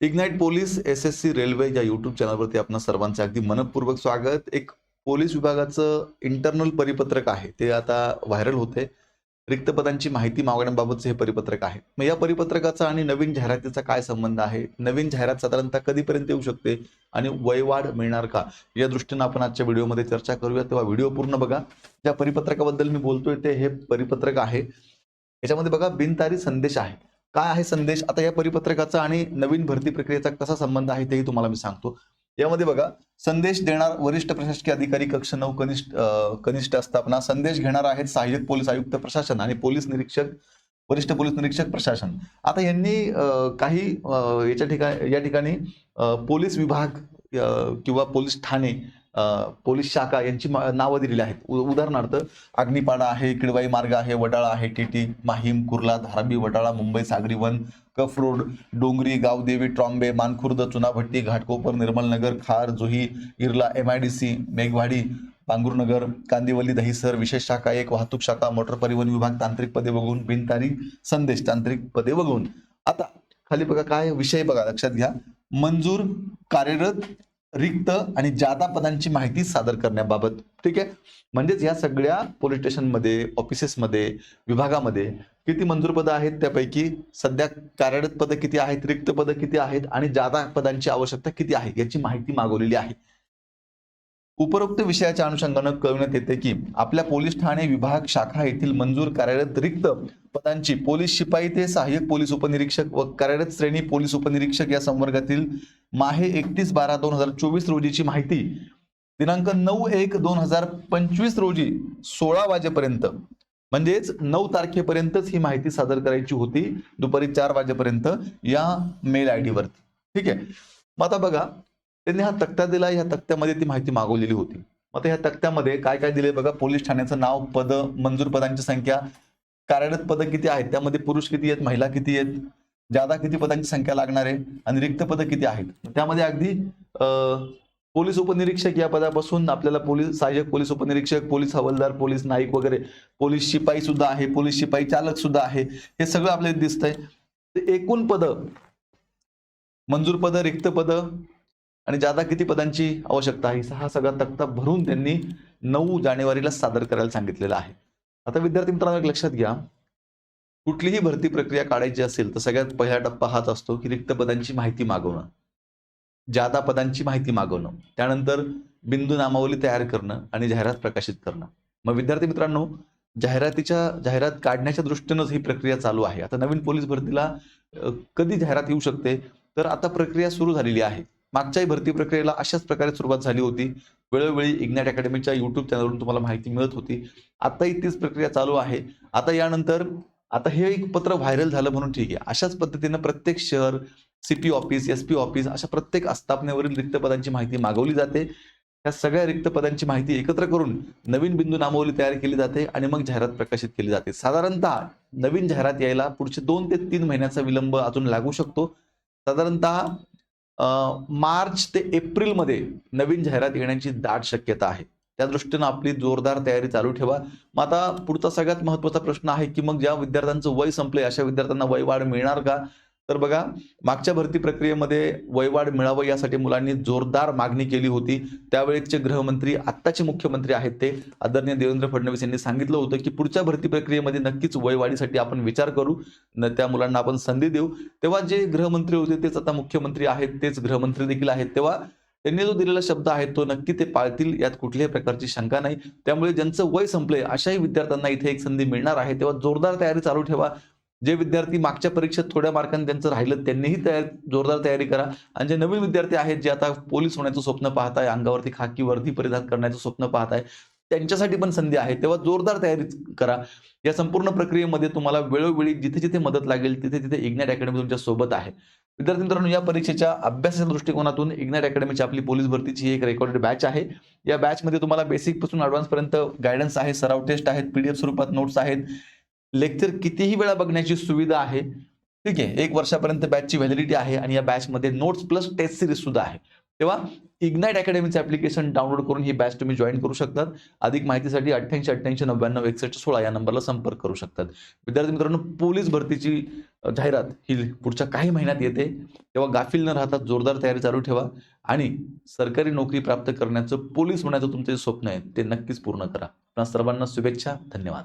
Ignite police S S C railway या YouTube चॅनलवरती आपणा सर्वांचे अगदी मनपूर्वक स्वागत. एक पोलीस विभागाचं इंटरनल परिपत्रक आहे. ते आता व्हायरल होते रिक्त पदांची माहिती मागण्याबाबतचं हे परिपत्रक आहे. मग या परिपत्रकाचा आणि नवीन जाहिरातीचा काय संबंध आहे? नवीन जाहिरात साधारणतः कधीपर्यंत येऊ शकते? आणि वयवाढ मिळणार का? या दृष्टीनं आपण आजच्या व्हिडिओमध्ये चर्चा करूया. तेव्हा व्हिडिओ पूर्ण बघा. ज्या परिपत्रकाबद्दल मी बोलतोय ते हे परिपत्रक आहे. याच्यामध्ये बघा बिनतारी संदेश आहे. काय आहे संदेश? आता या परिपत्रकाचा आणि नवीन भरती प्रक्रियेचा कसा संबंध आहे तेही तुम्हाला मी सांगतो. यामध्ये बघा संदेश देणार वरिष्ठ प्रशासकीय अधिकारी कक्ष नऊ कनिष्ठ कनिष्ठ असतापना संदेश घेणार आहेत सहाय्यक पोलीस आयुक्त प्रशासन आणि पोलीस निरीक्षक वरिष्ठ पोलीस निरीक्षक प्रशासन. आता यांनी काही याच्या ठिकाणी या ठिकाणी पोलीस विभाग किंवा पोलीस ठाणे पोलीस शाखा यांची नावं दिलेली आहेत. उ- उदाहरणार्थ अग्निपाडा आहे किडवाई मार्ग आहे वडाळा आहे टीटी माहीम कुर्ला धाराबी वडाळा मुंबई सागरी वन कफ रोड डोंगरी Gavdevi Trombay Mankhurd Chunabhatti Ghatkopar Nirmalnagar Khar Juhu Irla M I D C Meghwadi Pangurnagar Kandivali Dahisar विशेष शाखा एक वाहतूक शाखा मोटर परिवहन विभाग तांत्रिक पदे वगळून बिनतारी संदेश तांत्रिक पदे वगळून आता खाली बघा काय विषय बघा लक्षात घ्या. मंजूर कार्यरत रिक्त आणि जादा पदांची माहिती सादर करण्याबाबत. ठीक आहे? म्हणजेच या सगळ्या पोलीस स्टेशनमध्ये ऑफिसेसमध्ये विभागामध्ये किती मंजूर पदं आहेत त्यापैकी सध्या कार्यरत पदं किती आहेत रिक्त पदं किती आहेत आणि जादा पदांची आवश्यकता किती आहे याची माहिती मागवलेली आहे. उपरोक्त विषयाच्या अनुषंगानं कळवण्यात येते की आपल्या पोलीस ठाणे विभाग शाखा येथील मंजूर कार्यरत रिक्त पदांची पोलीस शिपाई ते सहाय्यक पोलीस उपनिरीक्षक व कार्यरत श्रेणी पोलीस उपनिरीक्षक या संवर्गातील माहे एकतीस बारा दोन हजार चोवीस रोजीची माहिती. दिनांक नऊ एक दोन हजार पंचवीस रोजी सोळा वाजेपर्यंत म्हणजेच नऊ तारखेपर्यंतच ही माहिती सादर करायची होती. दुपारी चार वाजेपर्यंत या मेल आय डीवरती ठीक आहे? मग आता बघा त्यांनी हा तक्ता दिला या तक्त्यामध्ये ती माहिती मागवलेली होती. मग आता ह्या तक्त्यामध्ये काय काय दिले बघा? पोलीस ठाण्याचं नाव पद मंजूर पदांची संख्या कार्यरत पदं किती आहेत? त्यामध्ये पुरुष किती आहेत? महिला किती आहेत? जादा किती पदांची संख्या लागणार आहे आणि रिक्त पदं किती आहेत? त्यामध्ये अगदी पोलीस उपनिरीक्षक या पदापासून आपल्याला पोलीस सहाय्यक पोलीस उपनिरीक्षक पोलीस हवालदार पोलीस नाईक वगैरे पोलीस शिपाई सुद्धा आहे पोलीस शिपाई चालक सुद्धा आहे हे सगळं आपल्याला दिसतंय. ते एकूण पद मंजूर पद रिक्त पद आणि जादा किती पदांची आवश्यकता आहे हा सगळा तक्ता भरून त्यांनी नऊ जानेवारीला सादर करायला सांगितलेलं आहे. आता विद्यार्थी मित्रांनो एक लक्षात घ्या. कुठलीही भरती प्रक्रिया काढायची असेल तर सगळ्यात पहिला टप्पा हाच असतो की रिक्त पदांची माहिती मागवणं. जादा पदांची माहिती मागवणं. त्यानंतर बिंदू नामावली तयार करणं आणि जाहिरात प्रकाशित करणं. मग विद्यार्थी मित्रांनो जाहिरातीच्या जाहिरात काढण्याच्या दृष्टीनंच ही प्रक्रिया चालू आहे. आता नवीन पोलीस भरतीला कधी जाहिरात येऊ शकते? तर आता प्रक्रिया सुरू झालेली आहे. मागच्याही भरती प्रक्रियेला अशाच प्रकारे सुरुवात झाली होती. वेळोवेळी इग्नॅट अकॅडमीच्या युट्यूब चॅनलवरून तुम्हाला माहिती मिळत होती. आताही तीच प्रक्रिया चालू आहे. आता यानंतर आता हे एक पत्र व्हायरल झालं म्हणून ठीक आहे. अशाच पद्धतीनं प्रत्येक शहर CP office S P office अशा प्रत्येक आस्थापनेवरील रिक्त पदांची माहिती मागवली जाते. त्या सगळ्या रिक्त पदांची माहिती एकत्र करून नवीन बिंदू नामावली तयार केली जाते आणि मग जाहिरात प्रकाशित केली जाते. साधारणतः नवीन जाहिरात यायला पुढचे दोन ते तीन महिन्याचा विलंब अजून लागू शकतो. साधारणतः मार्च ते एप्रिलमध्ये नवीन जाहिरात येण्याची दाट शक्यता आहे. त्या दृष्टीनं आपली जोरदार तयारी चालू ठेवा. मग आता पुढचा सगळ्यात महत्त्वाचा प्रश्न आहे की मग ज्या विद्यार्थ्यांचं वय संपले अशा विद्यार्थ्यांना वयवाढ मिळणार का? तर बघा मागच्या भरती प्रक्रियेमध्ये वयवाढ मिळावं यासाठी मुलांनी जोरदार मागणी केली होती. त्यावेळेचे गृहमंत्री आत्ताचे मुख्यमंत्री आहेत ते. आदरणीय देवेंद्र फडणवीस यांनी सांगितलं होतं की पुढच्या भरती प्रक्रियेमध्ये नक्कीच वयवाढीसाठी आपण विचार करू. न त्या मुलांना आपण संधी देऊ. तेव्हा जे गृहमंत्री होते तेच आता मुख्यमंत्री आहेत तेच गृहमंत्री देखील आहेत. तेव्हा त्यांनी जो दिलेला शब्द आहे तो नक्की ते पाळतील यात कुठल्याही प्रकारची शंका नाही. त्यामुळे ज्यांचं वय संपलंय अशाही विद्यार्थ्यांना इथे एक संधी मिळणार आहे. तेव्हा जोरदार तयारी चालू ठेवा. जे विद्यार्थी मागच्या परीक्षेत थोड्या मार्कांनी त्यांचं राहिलं त्यांनीही तयार जोरदार तयारी करा. आणि जे नवीन विद्यार्थी आहेत जे आता पोलीस होण्याचं स्वप्न पाहत आहे अंगावरती खाकी वर्दी परिधान करण्याचं स्वप्न पाहत आहे त्यांच्यासाठी पण संधी आहे. तेव्हा जोरदार तयारी करा. या संपूर्ण प्रक्रियेमध्ये तुम्हाला वेळोवेळी जिथे जिथे मदत लागेल तिथे तिथे इग्नॅट अकॅडमी तुमच्यासोबत आहे. विद्यार्थी मित्रांनो या परीक्षेच्या अभ्यासाच्या दृष्टिकोनातून इग्नॅट अकॅडमीची आपली पोलीस भरतीची एक रेकॉर्डेड बॅच आहे. या बॅचमध्ये तुम्हाला बेसिकपासून ऍडव्हान्स पर्यंत गायडन्स आहे सराव टेस्ट आहेत पीडीएफ स्वरूपात नोट्स आहेत. लेक्चर कितीही वेळा बघण्याची सुविधा आहे. ठीक आहे एक वर्षापर्यंत बॅचची व्हॅलिडिटी आहे आणि या बॅचमध्ये नोट्स प्लस टेस्ट सिरीज सुद्धा आहे. तेव्हा इग्नाइट अकॅडमीचं ऍप्लिकेशन डाउनलोड करून ही बॅच तुम्ही जॉईन करू शकतात. अधिक माहितीसाठी अठ्ठ्याऐंशी अठ्ठ्याऐंशी नव्याण्णव एकसष्ट सोळा या नंबरला संपर्क करू शकतात. विद्यार्थी मित्रांनो पोलीस भरतीची जाहिरात ही पुढच्या काही महिन्यात येते. तेव्हा गाफील न राहता जोरदार तयारी चालू ठेवा आणि सरकारी नोकरी प्राप्त करण्याचं पोलीस होण्याचं तुमचं जे स्वप्न आहे ते नक्कीच पूर्ण करा. सर्वांना शुभेच्छा धन्यवाद.